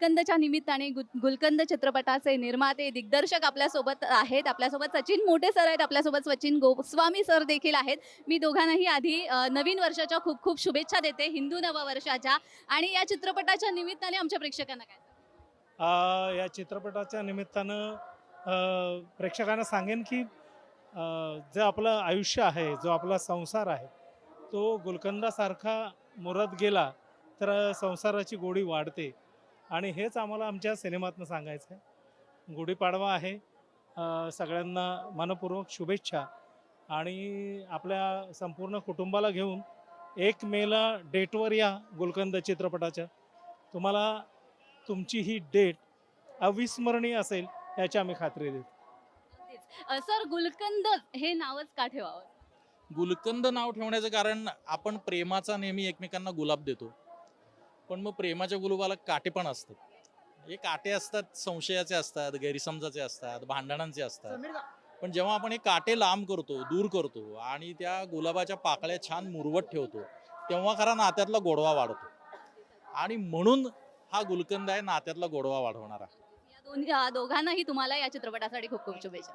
गुलकंदच्या निमित्ताने गुलकंद चित्रपटाचे निर्माते दिग्दर्शक आपल्यासोबत आहेत. आपल्यासोबत सचिन मोठे सर आहेत. आपल्यासोबत सचिन गोस्वामी सर देखील आहेत. मी दोघांनाही आधी नवीन वर्षाच्या खूप खूप शुभेच्छा देते. हिंदू नववर्षाच्या. आणि या चित्रपटाच्या निमित्ताने आमच्या प्रेक्षकांना काय या चित्रपटाच्या निमित्तानं प्रेक्षकांना सांगेन की जे आपलं आयुष्य आहे जो आपला संसार आहे तो गुलकंदासारखा मुरत गेला तर संसाराची गोडी वाढते. आणि हेच आम्हाला आमच्या सिनेमातनं सांगायचं आहे गुढीपाडवा आहे. सगळ्यांना मनपूर्वक शुभेच्छा. आणि आपल्या संपूर्ण कुटुंबाला घेऊन एक मेला डेटवर या गुलकंद चित्रपटाच्या. तुम्हाला तुमची ही डेट अविस्मरणीय असेल याची आम्ही खात्री देतो. सर गुलकंद हे नावच का ठेवावं? गुलकंद नाव ठेवण्याचं कारण आपण प्रेमाचा नेहमी एकमेकांना गुलाब देतो. पण मग प्रेमाच्या गुलाबाला काटे पण असतात. हे काटे असतात संशयाचे असतात गैरसमजाचे असतात भांडणांचे असतात. पण जेव्हा आपण हे काटे लांब करतो दूर करतो आणि त्या गुलाबाच्या पाकळ्या छान मुरवत ठेवतो तेव्हा खरा नात्यातला गोडवा वाढतो. आणि म्हणून हा गुलकंद आहे नात्यातला गोडवा वाढवणारा. या दोन या दोघांनाही तुम्हाला या चित्रपटासाठी खूप खूप शुभेच्छा.